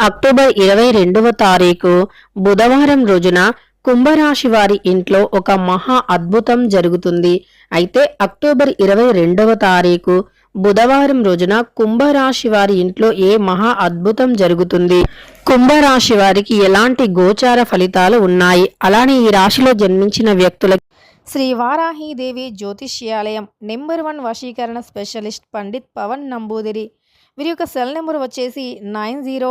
October ఇరవై రెండవ తారీఖు బుధవారం రోజున కుంభరాశి వారి ఇంట్లో ఒక మహా అద్భుతం జరుగుతుంది. అయితే అక్టోబర్ ఇరవై రెండవ తారీఖు బుధవారం రోజున కుంభరాశి వారి ఇంట్లో ఏ మహా అద్భుతం జరుగుతుంది? కుంభరాశి వారికి ఎలాంటి గోచార ఫలితాలు ఉన్నాయి? అలానే ఈ రాశిలో జన్మించిన వ్యక్తులకు శ్రీ వారాహీదేవి జ్యోతిష్యాలయం నెంబర్ వన్ వశీకరణ స్పెషలిస్ట్ పండిత్ పవన్ నంబూదిరి. వీరి యొక్క సెల్ నెంబర్ వచ్చేసి nine zero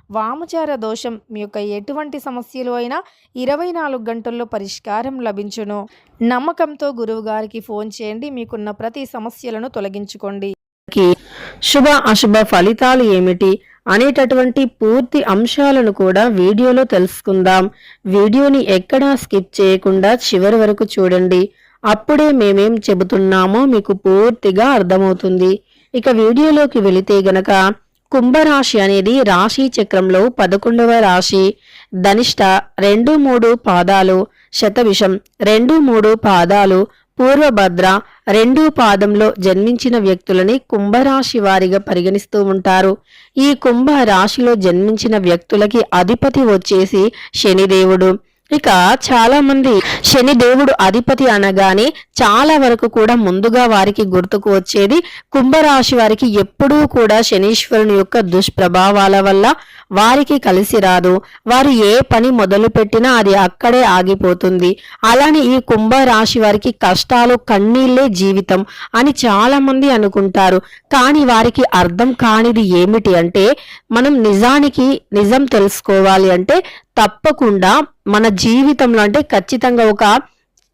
వామచార దోషం మీ యొక్క ఎటువంటి సమస్యలు అయినా ఇరవై నాలుగు గంటల్లో పరిష్కారం లభించును. నమ్మకంతో గురువుగారికి ఫోన్ చేయండి మీకున్న ప్రతి సమస్యలను తొలగించుకోండి. శుభ అశుభ ఫలితాలు ఏమిటి అనేటటువంటి పూర్తి అంశాలను కూడా వీడియోలో తెలుసుకుందాం. వీడియోని ఎక్కడా స్కిప్ చేయకుండా చివరి వరకు చూడండి. అప్పుడే మేమేం చెబుతున్నామో మీకు పూర్తిగా అర్థమవుతుంది. ఇక వీడియోలోకి వెళితే గనక కుంభరాశి అనేది రాశి చక్రంలో పదకొండవ రాశి ధనిష్ట రెండు మూడు పాదాలు శతవిషం రెండు మూడు పాదాలు పూర్వభద్ర రెండు పాదంలో జన్మించిన వ్యక్తులని కుంభరాశి వారిగా పరిగణిస్తూ ఉంటారు. ఈ కుంభ రాశిలో జన్మించిన వ్యక్తులకి అధిపతి వచ్చేసి శనిదేవుడు. ఇక చాలా మంది శని దేవుడు అధిపతి అనగానే చాలా వరకు కూడా ముందుగా వారికి గుర్తుకు వచ్చేది కుంభరాశి వారికి ఎప్పుడూ కూడా శనీశ్వరుని యొక్క దుష్ప్రభావాల వల్ల వారికి కలిసి రాదు. వారు ఏ పని మొదలు పెట్టినా అది అక్కడే ఆగిపోతుంది. అలానే ఈ కుంభరాశి వారికి కష్టాలు కన్నీళ్ళే జీవితం అని చాలా మంది అనుకుంటారు. కానీ వారికి అర్థం కానిది ఏమిటి అంటే మనం నిజానికి నిజం తెలుసుకోవాలి అంటే తప్పకుండా మన జీవితంలో అంటే ఖచ్చితంగా ఒక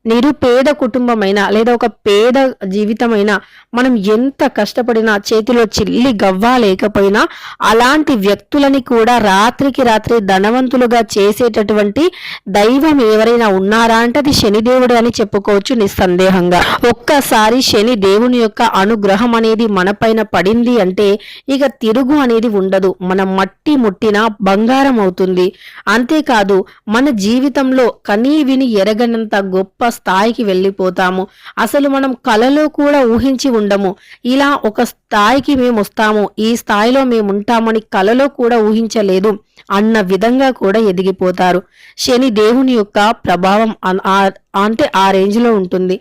నిరుపేద కుటుంబమైనా లేదా ఒక పేద జీవితమైనా మనం ఎంత కష్టపడినా చేతిలో చిల్లి గవ్వ లేకపోయినా అలాంటి వ్యక్తులని కూడా రాత్రికి రాత్రి ధనవంతులుగా చేసేటటువంటి దైవం ఎవరైనా ఉన్నారా అంటే అది శనిదేవుడు అని చెప్పుకోవచ్చు నిస్సందేహంగా. ఒక్కసారి శని దేవుని యొక్క అనుగ్రహం అనేది మనపైన పడింది అంటే ఇక తిరుగు అనేది ఉండదు. మన మట్టి ముట్టిన బంగారం అవుతుంది. అంతేకాదు మన జీవితంలో కనీ విని ఎరగనంత గొప్ప స్థాయికి వెళ్ళిపోతాము. అసలు మనం కలలో కూడా ఊహించి ఉండము. ఇలా ఒక స్థాయికి మేము వస్తాము. ఈ స్థాయిలో మేము ఉంటామని కలలో కూడా ఊహించలేదు. అన్న విధంగా కూడా ఎదిగిపోతారు. శని దేవుని యొక్క ప్రభావం అంటే ఆ రేంజ్లో ఉంటుంది.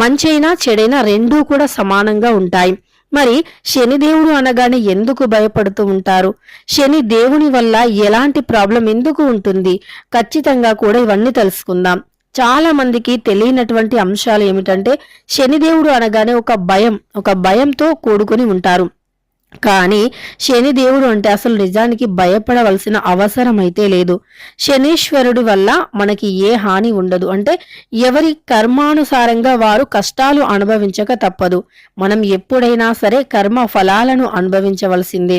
మంచైనా చెడైనా రెండూ కూడా సమానంగా ఉంటాయి. మరి శనిదేవుడు అనగానే ఎందుకు భయపడుతూ ఉంటారు? శని దేవుని వల్ల ఎలాంటి ప్రాబ్లం ఎందుకు ఉంటుంది? ఖచ్చితంగా కూడా ఇవన్నీ తెలుసుకుందాం. చాలా మందికి తెలియనటువంటి అంశాలు ఏమిటంటే శనిదేవుడు అనగానే ఒక భయం ఒక భయంతో కూడుకుని ఉంటారు. కానీ శనిదేవుడు అంటే అసలు నిజానికి భయపడవలసిన అవసరం అయితే లేదు. శనీశ్వరుడి వల్ల మనకి ఏ హాని ఉండదు. అంటే ఎవరి కర్మానుసారంగా వారు కష్టాలు అనుభవించక తప్పదు. మనం ఎప్పుడైనా సరే కర్మ ఫలాలను అనుభవించవలసిందే.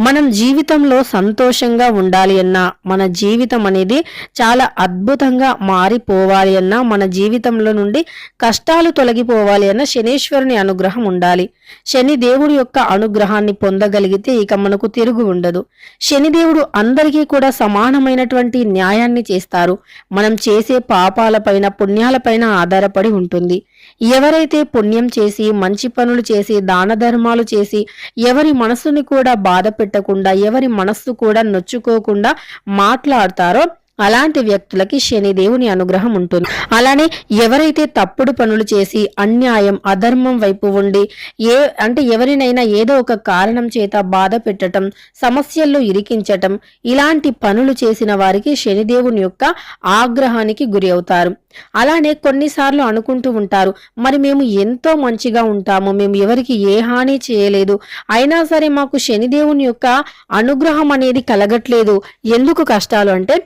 మనం జీవితంలో సంతోషంగా ఉండాలి అన్నా మన జీవితం అనేది చాలా అద్భుతంగా మారిపోవాలి అన్నా మన జీవితంలో నుండి కష్టాలు తొలగిపోవాలి అన్న శనీశ్వరుని అనుగ్రహం ఉండాలి. శని దేవుడి యొక్క అనుగ్రహాన్ని పొందగలిగితే ఇక మనకు తిరుగు ఉండదు. శనిదేవుడు అందరికీ కూడా సమానమైనటువంటి న్యాయాన్ని చేస్తారు. మనం చేసే పాపాలపైన పుణ్యాలపైన ఆధారపడి ఉంటుంది. ఎవరైతే పుణ్యం చేసి మంచి పనులు చేసి దాన ధర్మాలు చేసి ఎవరి మనస్సుని కూడా బాధ పెట్టకుండా ఎవరి మనస్సు కూడా నొచ్చుకోకుండా మాట్లాడతారో అలాంటి వ్యక్తులకి శనిదేవుని అనుగ్రహం ఉంటుంది. అలానే ఎవరైతే తప్పుడు పనులు చేసి అన్యాయం అధర్మం వైపు ఉండి ఏ అంటే ఎవరినైనా ఏదో ఒక కారణం చేత బాధ పెట్టటం సమస్యల్లో ఇరికించటం ఇలాంటి పనులు చేసిన వారికి శనిదేవుని యొక్క ఆగ్రహానికి గురి అవుతారు. అలానే కొన్నిసార్లు అనుకుంటూ ఉంటారు మరి మేము ఎంతో మంచిగా ఉంటాము మేము ఎవరికి ఏ హాని చేయలేదు అయినా సరే మాకు శనిదేవుని యొక్క అనుగ్రహం అనేది కలగట్లేదు ఎందుకు కష్టాలు? అంటే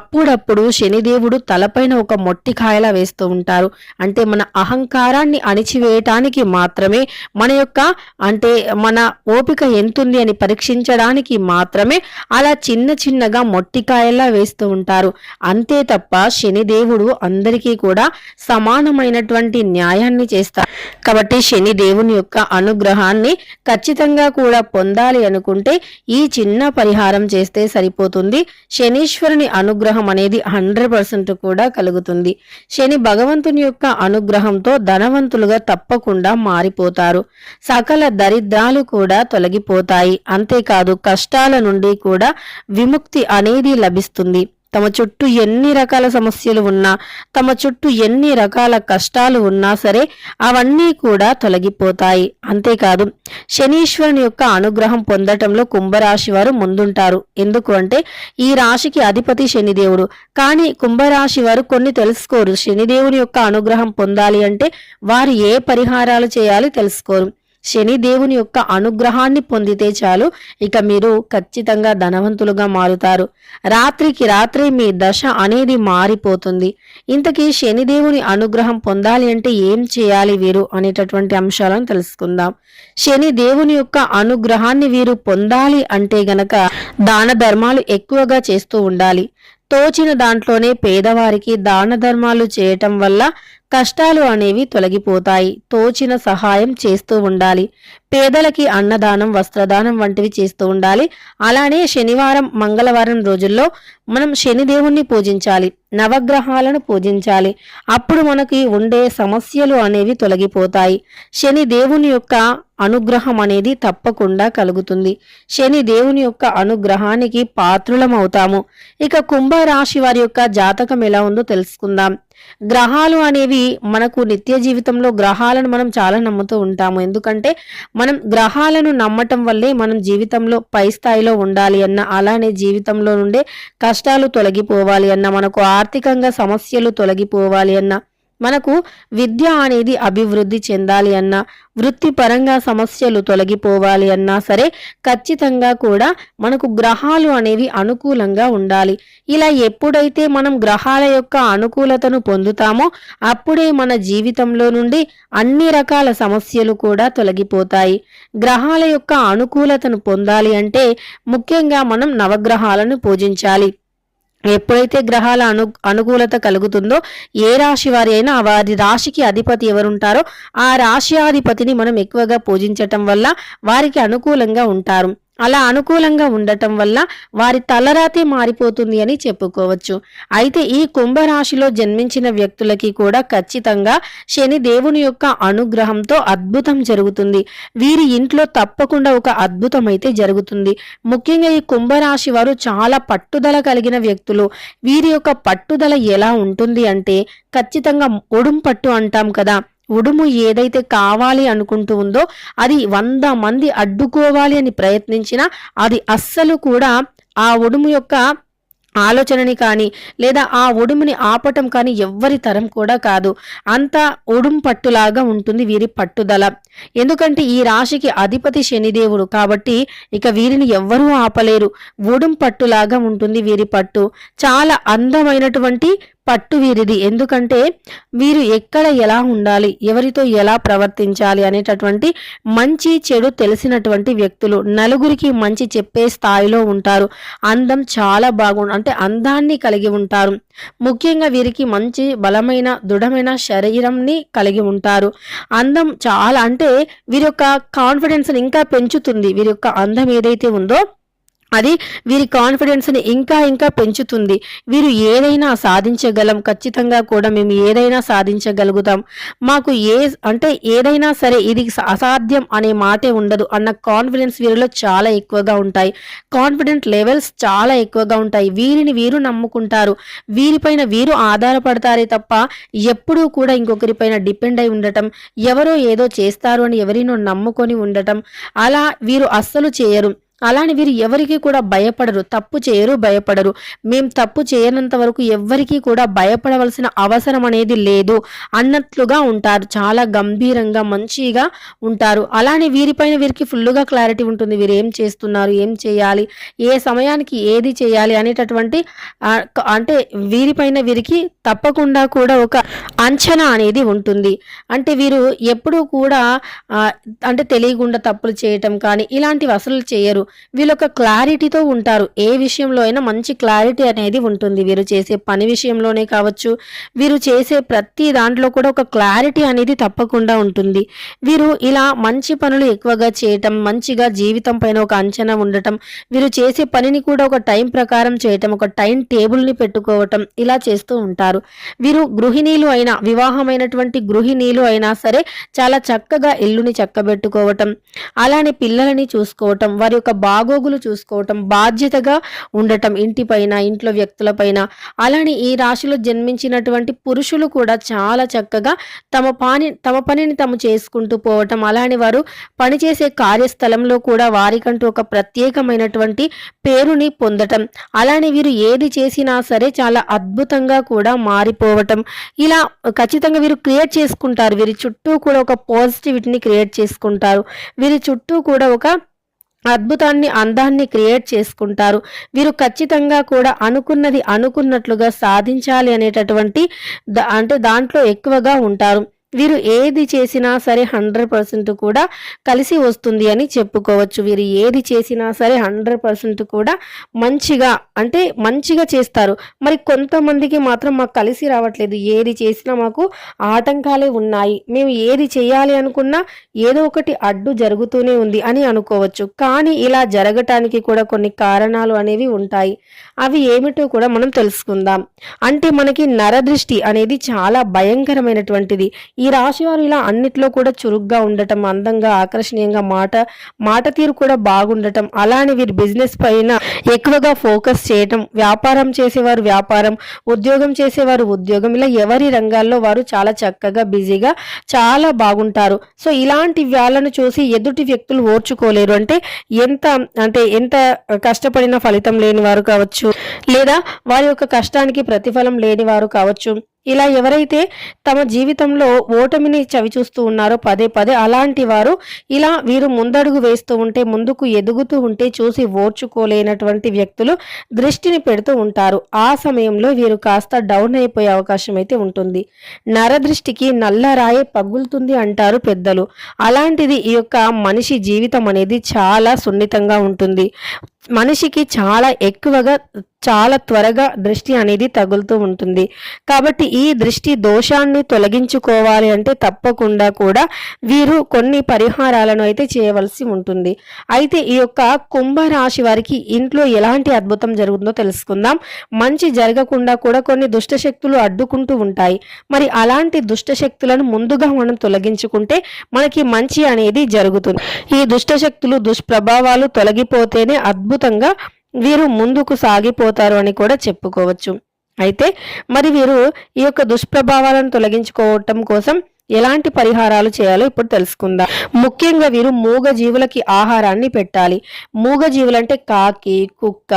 అప్పుడప్పుడు శనిదేవుడు తలపైన ఒక మొట్టికాయలా వేస్తూ ఉంటారు. అంటే మన అహంకారాన్ని అణిచివేయటానికి మాత్రమే మన యొక్క అంటే మన ఓపిక ఎంతుంది అని పరీక్షించడానికి మాత్రమే అలా చిన్న చిన్నగా మొట్టికాయలా వేస్తూ ఉంటారు. అంతే తప్ప శనిదేవుడు అందరికీ కూడా సమానమైనటువంటి న్యాయాన్ని చేస్తారు. కాబట్టి శనిదేవుని యొక్క అనుగ్రహాన్ని ఖచ్చితంగా కూడా పొందాలి అనుకుంటే ఈ చిన్న పరిహారం చేస్తే సరిపోతుంది. శనీశ్వరుని అనుగ్రహం అనేది హండ్రెడ్ పర్సెంట్ కూడా కలుగుతుంది. శని భగవంతుని యొక్క అనుగ్రహంతో ధనవంతులుగా తప్పకుండా మారిపోతారు. సకల దరిద్రాలు కూడా తొలగిపోతాయి. అంతేకాదు కష్టాల నుండి కూడా విముక్తి అనేది లభిస్తుంది. తమ చుట్టూ ఎన్ని రకాల సమస్యలు ఉన్నా తమ చుట్టూ ఎన్ని రకాల కష్టాలు ఉన్నా సరే అవన్నీ కూడా తొలగిపోతాయి. అంతేకాదు శనీశ్వరుని యొక్క అనుగ్రహం పొందటంలో కుంభరాశి వారు ముందుంటారు. ఎందుకు అంటే ఈ రాశికి అధిపతి శనిదేవుడు. కానీ కుంభరాశి వారు కొన్ని తెలుసుకోరు. శనిదేవుని యొక్క అనుగ్రహం పొందాలి అంటే వారు ఏ పరిహారాలు చేయాలి తెలుసుకోరు. శని దేవుని యొక్క అనుగ్రహాన్ని పొందితే చాలు. ఇక మీరు ఖచ్చితంగా ధనవంతులుగా మారుతారు. రాత్రికి రాత్రి మీ దశ అనేది మారిపోతుంది. ఇంతకీ శనిదేవుని అనుగ్రహం పొందాలి అంటే ఏం చేయాలి వీరు అనేటటువంటి అంశాలను తెలుసుకుందాం. శని దేవుని యొక్క అనుగ్రహాన్ని వీరు పొందాలి అంటే గనక దాన ధర్మాలు ఎక్కువగా చేస్తూ ఉండాలి. తోచిన దాంట్లోనే పేదవారికి దాన ధర్మాలు చేయటం వల్ల కష్టాలు అనేవి తొలగిపోతాయి. తోచిన సహాయం చేస్తూ ఉండాలి. పేదలకి అన్నదానం వస్త్రదానం వంటివి చేస్తూ ఉండాలి. అలానే శనివారం మంగళవారం రోజుల్లో మనం శనిదేవుణ్ణి పూజించాలి. నవగ్రహాలను పూజించాలి. అప్పుడు మనకి ఉండే సమస్యలు అనేవి తొలగిపోతాయి. శని దేవుని యొక్క అనుగ్రహం అనేది తప్పకుండా కలుగుతుంది. శని దేవుని యొక్క అనుగ్రహానికి పాత్రులమవుతాము. ఇక కుంభరాశి వారి యొక్క జాతకం ఎలా ఉందో తెలుసుకుందాం. గ్రహాలు అనేవి మనకు నిత్య జీవితంలో గ్రహాలను మనం చాలా నమ్ముతూ ఉంటాము. ఎందుకంటే మనం గ్రహాలను నమ్మటం వల్లే మనం జీవితంలో పై స్థాయిలో ఉండాలి అన్న అలానే జీవితంలో నుండే కష్టాలు తొలగిపోవాలి అన్న మనకు ఆర్థికంగా సమస్యలు తొలగిపోవాలి అన్న మనకు విద్య అనేది అభివృద్ధి చెందాలి అన్నా వృత్తిపరంగా సమస్యలు తొలగిపోవాలి అన్నా సరే ఖచ్చితంగా కూడా మనకు గ్రహాలు అనేవి అనుకూలంగా ఉండాలి. ఇలా ఎప్పుడైతే మనం గ్రహాల యొక్క అనుకూలతను పొందుతామో అప్పుడే మన జీవితంలో నుండి అన్ని రకాల సమస్యలు కూడా తొలగిపోతాయి. గ్రహాల యొక్క అనుకూలతను పొందాలి అంటే ముఖ్యంగా మనం నవగ్రహాలను పూజించాలి. ఎప్పుడైతే గ్రహాల అను అనుకూలత కలుగుతుందో ఏ రాశి వారి అయినా వారి రాశికి అధిపతి ఎవరుంటారో ఆ రాశి అధిపతిని మనం ఎక్కువగా పూజించటం వల్ల వారికి అనుకూలంగా ఉంటారు. అలా అనుకూలంగా ఉండటం వల్ల వారి తలరాతే మారిపోతుంది అని చెప్పుకోవచ్చు. అయితే ఈ కుంభరాశిలో జన్మించిన వ్యక్తులకి కూడా ఖచ్చితంగా శని దేవుని యొక్క అనుగ్రహంతో అద్భుతం జరుగుతుంది. వీరి ఇంట్లో తప్పకుండా ఒక అద్భుతం అయితే జరుగుతుంది. ముఖ్యంగా ఈ కుంభరాశి వారు చాలా పట్టుదల కలిగిన వ్యక్తులు. వీరి యొక్క పట్టుదల ఎలా ఉంటుంది అంటే ఖచ్చితంగా ఒడుం పట్టు అంటాం కదా. ఉడుము ఏదైతే కావాలి అనుకుంటూ ఉందో అది వంద మంది అడ్డుకోవాలి అని ప్రయత్నించినా అది అస్సలు కూడా ఆ ఉడుము యొక్క ఆలోచనని కానీ లేదా ఆ ఉడుముని ఆపటం కానీ ఎవ్వరి తరం కూడా కాదు. అంత ఒడుం పట్టులాగా ఉంటుంది వీరి పట్టుదల. ఎందుకంటే ఈ రాశికి అధిపతి శనిదేవుడు కాబట్టి ఇక వీరిని ఎవ్వరూ ఆపలేరు. ఒడుం పట్టులాగా ఉంటుంది వీరి పట్టు. చాలా అందమైనటువంటి పట్టు వీరిది. ఎందుకంటే వీరు ఎక్కడ ఎలా ఉండాలి ఎవరితో ఎలా ప్రవర్తించాలి అనేటటువంటి మంచి చెడు తెలిసినటువంటి వ్యక్తులు నలుగురికి మంచి చెప్పే స్థాయిలో ఉంటారు. అందం చాలా బాగు అంటే అందాన్ని కలిగి ఉంటారు. ముఖ్యంగా వీరికి మంచి బలమైన దృఢమైన శరీరంని కలిగి ఉంటారు. అందం చాలా అంటే వీరి యొక్క కాన్ఫిడెన్స్ని ఇంకా పెంచుతుంది. వీరి యొక్క అందం ఏదైతే ఉందో అది వీరి కాన్ఫిడెన్స్ని ఇంకా ఇంకా పెంచుతుంది. వీరు ఏదైనా సాధించగలం ఖచ్చితంగా కూడా మేము ఏదైనా సాధించగలుగుతాం. మాకు ఏ అంటే ఏదైనా సరే ఇది అసాధ్యం అనే మాటే ఉండదు అన్న కాన్ఫిడెన్స్ వీరిలో చాలా ఎక్కువగా ఉంటాయి. కాన్ఫిడెంట్ లెవెల్స్ చాలా ఎక్కువగా ఉంటాయి. వీరిని వీరు నమ్ముకుంటారు. వీరిపైన వీరు ఆధారపడతారే తప్ప ఎప్పుడూ కూడా ఇంకొకరిపైన డిపెండ్ అయి ఉండటం ఎవరో ఏదో చేస్తారు అని ఎవరినో నమ్ముకొని ఉండటం అలా వీరు అస్సలు చేయరు. అలానే వీరు ఎవరికి కూడా భయపడరు తప్పు చేయరు భయపడరు. మేం తప్పు చేయనంత వరకు ఎవ్వరికీ కూడా భయపడవలసిన అవసరం అనేది లేదు. అన్నట్లుగా ఉంటారు చాలా గంభీరంగా మంచిగా ఉంటారు. అలానే వీరిపైన వీరికి ఫుల్లుగా క్లారిటీ ఉంటుంది వీరు ఏం చేస్తున్నారు ఏం చేయాలి ఏ సమయానికి ఏది చేయాలి అనేటటువంటి అంటే వీరిపైన వీరికి తప్పకుండా కూడా ఒక అంచనా అనేది ఉంటుంది. అంటే వీరు ఎప్పుడూ కూడా అంటే తెలియకుండా తప్పులు చేయటం కానీ ఇలాంటివి అసలు చేయరు. వీళ్ళొక క్లారిటీతో ఉంటారు. ఏ విషయంలో అయినా మంచి క్లారిటీ అనేది ఉంటుంది. వీరు చేసే పని విషయంలోనే కావచ్చు వీరు చేసే ప్రతి దాంట్లో కూడా ఒక క్లారిటీ అనేది తప్పకుండా ఉంటుంది. వీరు ఇలా మంచి పనులు ఎక్కువగా చేయటం మంచిగా జీవితం పైన ఒక అంచనా ఉండటం వీరు చేసే పనిని కూడా ఒక టైం ప్రకారం చేయటం ఒక టైం టేబుల్ని పెట్టుకోవటం ఇలా చేస్తూ ఉంటారు. వీరు గృహిణీలు అయినా వివాహమైనటువంటి గృహిణీలు అయినా సరే చాలా చక్కగా ఇల్లుని చక్కబెట్టుకోవటం అలానే పిల్లలని చూసుకోవటం వారి యొక్క బాగోగులు చూసుకోవటం బాధ్యతగా ఉండటం ఇంటిపైన ఇంట్లో వ్యక్తులపైన అలానే ఈ రాశిలో జన్మించినటువంటి పురుషులు కూడా చాలా చక్కగా తమ పని తమ పనిని తాము చేసుకుంటూ పోవటం. అలానే వారు పనిచేసే కార్యస్థలంలో కూడా వారికంటూ ఒక ప్రత్యేకమైనటువంటి పేరుని పొందటం. అలానే వీరు ఏది చేసినా సరే చాలా అద్భుతంగా కూడా మారిపోవటం. ఇలా ఖచ్చితంగా వీరు క్రియేట్ చేసుకుంటారు. వీరి చుట్టూ కూడా ఒక పాజిటివిటీని క్రియేట్ చేసుకుంటారు. వీరి చుట్టూ కూడా ఒక అద్భుతాన్ని అందాన్ని క్రియేట్ చేసుకుంటారు. వీరు ఖచ్చితంగా కూడా అనుకున్నది అనుకున్నట్లుగా సాధించాలి అనేటటువంటి అంటే దాంట్లో ఎక్కువగా ఉంటారు. వీరు ఏది చేసినా సరే హండ్రెడ్ పర్సెంట్ కూడా కలిసి వస్తుంది అని చెప్పుకోవచ్చు. వీరు ఏది చేసినా సరే హండ్రెడ్ పర్సెంట్ కూడా మంచిగా అంటే మంచిగా చేస్తారు. మరి కొంతమందికి మాత్రం మాకు కలిసి రావట్లేదు. ఏది చేసినా మాకు ఆటంకాలే ఉన్నాయి. మేము ఏది చేయాలి అనుకున్నా ఏదో ఒకటి అడ్డు జరుగుతూనే ఉంది అని అనుకోవచ్చు. కానీ ఇలా జరగటానికి కూడా కొన్ని కారణాలు అనేవి ఉంటాయి. అవి ఏమిటో కూడా మనం తెలుసుకుందాం. అంటే మనకి నరదృష్టి అనేది చాలా భయంకరమైనటువంటిది. ఈ రాశి వారు ఇలా అన్నిట్లో కూడా చురుగ్గా ఉండటం అందంగా ఆకర్షణీయంగా మాట మాట తీరు కూడా బాగుండటం అలానే వీరి బిజినెస్ పైన ఎక్కువగా ఫోకస్ చేయటం వ్యాపారం చేసేవారు వ్యాపారం ఉద్యోగం చేసేవారు ఉద్యోగం ఇలా ఎవరి రంగాల్లో వారు చాలా చక్కగా బిజీగా చాలా బాగుంటారు. సో ఇలాంటి వ్యాలను చూసి ఎదుటి వ్యక్తులు ఓర్చుకోలేరు. అంటే ఎంత అంటే ఎంత కష్టపడిన ఫలితం లేని వారు కావచ్చు లేదా వారి యొక్క కష్టానికి ప్రతిఫలం లేని వారు కావచ్చు ఇలా ఎవరైతే తమ జీవితంలో ఓటమిని చవిచూస్తూ ఉన్నారో పదే పదే అలాంటి వారు ఇలా వీరు ముందడుగు వేస్తూ ఉంటే ముందుకు ఎదుగుతూ ఉంటే చూసి ఓర్చుకోలేనటువంటి వ్యక్తులు దృష్టిని పెడుతూ ఉంటారు. ఆ సమయంలో వీరు కాస్త డౌన్ అయిపోయే అవకాశం అయితే ఉంటుంది. నరదృష్టికి నల్లరాయే పగులుతుంది అంటారు పెద్దలు. అలాంటిది ఈ యొక్క మనిషి జీవితం అనేది చాలా సున్నితంగా ఉంటుంది. మనిషికి చాలా ఎక్కువగా చాలా త్వరగా దృష్టి అనేది తగులుతూ ఉంటుంది. కాబట్టి ఈ దృష్టి దోషాన్ని తొలగించుకోవాలి అంటే తప్పకుండా కూడా వీరు కొన్ని పరిహారాలను అయితే చేయవలసి ఉంటుంది. అయితే ఈ యొక్క కుంభరాశి వారికి ఇంట్లో ఎలాంటి అద్భుతం జరుగుతుందో తెలుసుకుందాం. మంచి జరగకుండా కూడా కొన్ని దుష్ట శక్తులు అడ్డుకుంటూ ఉంటాయి. మరి అలాంటి దుష్ట శక్తులను ముందుగా మనం తొలగించుకుంటే మనకి మంచి అనేది జరుగుతుంది. ఈ దుష్ట శక్తులు దుష్ప్రభావాలు తొలగిపోతేనే అద్భుతంగా వీరు ముందుకు సాగిపోతారు అని కూడా చెప్పుకోవచ్చు. అయితే మరి వీరు ఈ యొక్క దుష్ప్రభావాలను తొలగించుకోవటం కోసం ఎలాంటి పరిహారాలు చేయాలో ఇప్పుడు తెలుసుకుందాం. ముఖ్యంగా వీరు మూగ జీవులకి ఆహారాన్ని పెట్టాలి. మూగ జీవులంటే కాకి కుక్క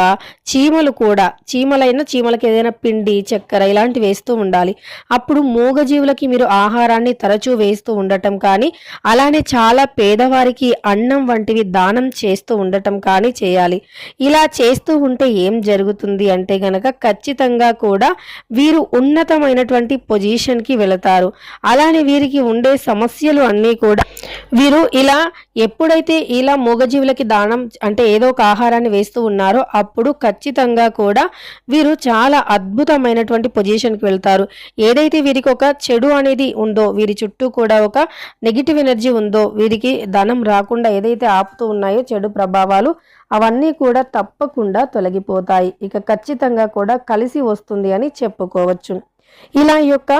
చీమలు కూడా. చీమలైన చీమలకి ఏదైనా పిండి చక్కెర ఇలాంటివి వేస్తూ ఉండాలి. అప్పుడు మూగ జీవులకి మీరు ఆహారాన్ని తరచూ వేస్తూ ఉండటం కానీ అలానే చాలా పేదవారికి అన్నం వంటివి దానం చేస్తూ ఉండటం కానీ చేయాలి. ఇలా చేస్తూ ఉంటే ఏం జరుగుతుంది అంటే గనక ఖచ్చితంగా కూడా వీరు ఉన్నతమైనటువంటి పొజిషన్కి వెళతారు. అలానే వీరికి ఉండే సమస్యలు అన్నీ కూడా. వీరు ఇలా ఎప్పుడైతే ఇలా మూగజీవులకి దానం అంటే ఏదో ఒక ఆహారాన్ని వేస్తూ ఉన్నారో అప్పుడు ఖచ్చితంగా కూడా వీరు చాలా అద్భుతమైనటువంటి పొజిషన్కి వెళ్తారు. ఏదైతే వీరికి ఒక చెడు అనేది ఉందో వీరి చుట్టూ కూడా ఒక నెగిటివ్ ఎనర్జీ ఉందో వీరికి ధనం రాకుండా ఏదైతే ఆపుతూ ఉన్నాయో చెడు ప్రభావాలు అవన్నీ కూడా తప్పకుండా తొలగిపోతాయి. ఇక ఖచ్చితంగా కూడా కలిసి వస్తుంది అని చెప్పుకోవచ్చు. ఇలా యొక్క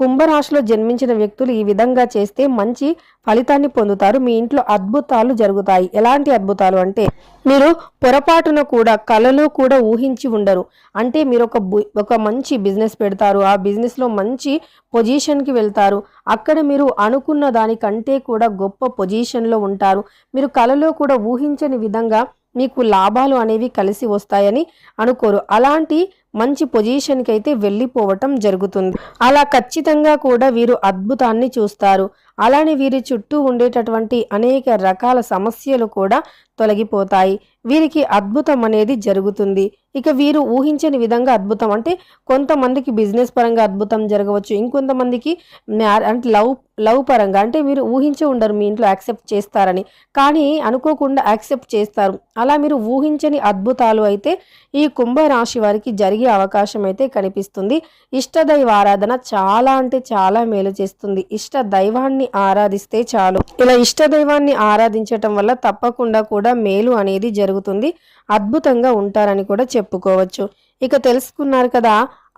కుంభరాశిలో జన్మించిన వ్యక్తులు ఈ విధంగా చేస్తే మంచి ఫలితాన్ని పొందుతారు. మీ ఇంట్లో అద్భుతాలు జరుగుతాయి. ఎలాంటి అద్భుతాలు అంటే మీరు పొరపాటున కూడా కలలో కూడా ఊహించి ఉండరు. అంటే మీరు ఒక బు- ఒక మంచి బిజినెస్ పెడతారు. ఆ బిజినెస్లో మంచి పొజిషన్కి వెళ్తారు. అక్కడ మీరు అనుకున్న దానికంటే కూడా గొప్ప పొజిషన్లో ఉంటారు. మీరు కలలో కూడా ఊహించని విధంగా మీకు లాభాలు అనేవి కలిసి వస్తాయని అనుకోరు. అలాంటి మంచి పొజిషన్కి అయితే వెళ్ళిపోవటం జరుగుతుంది. అలా ఖచ్చితంగా కూడా వీరు అద్భుతాన్ని చూస్తారు. అలానే వీరి చుట్టూ ఉండేటటువంటి అనేక రకాల సమస్యలు కూడా తొలగిపోతాయి. వీరికి అద్భుతం అనేది జరుగుతుంది. ఇక వీరు ఊహించని విధంగా అద్భుతం. అంటే కొంతమందికి బిజినెస్ పరంగా అద్భుతం జరగవచ్చు. ఇంకొంతమందికి మ్యార్ అంటే లవ్ లవ్ పరంగా. అంటే మీరు ఊహించే ఉండరు మీ ఇంట్లో యాక్సెప్ట్ చేస్తారని. కానీ అనుకోకుండా యాక్సెప్ట్ చేస్తారు. అలా మీరు ఊహించని అద్భుతాలు అయితే ఈ కుంభరాశి వారికి జరిగే అవకాశం అయితే కనిపిస్తుంది. ఇష్టదైవ ఆరాధన చాలా అంటే చాలా మేలు చేస్తుంది. ఇష్ట దైవాన్ని ఆరాధిస్తే చాలు. ఇలా ఇష్ట దైవాన్ని ఆరాధించటం వల్ల తప్పకుండా కూడా మేలు అనేది జరుగుతుంది. అద్భుతంగా ఉంటారని కూడా చెప్పుకోవచ్చు. ఇక తెలుసుకున్నారు కదా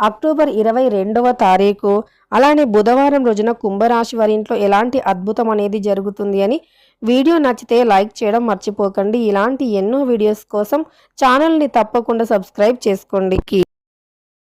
అక్టోబర్ ఇరవై రెండవ తారీఖు అలానే బుధవారం రోజున కుంభరాశి వారి ఇంట్లో ఎలాంటి అద్భుతం అనేది జరుగుతుంది అని వీడియో నచ్చితే లైక్ చేయడం మర్చిపోకండి. ఇలాంటి ఎన్నో వీడియోస్ కోసం ఛానల్ని తప్పకుండా సబ్స్క్రైబ్ చేసుకోండి.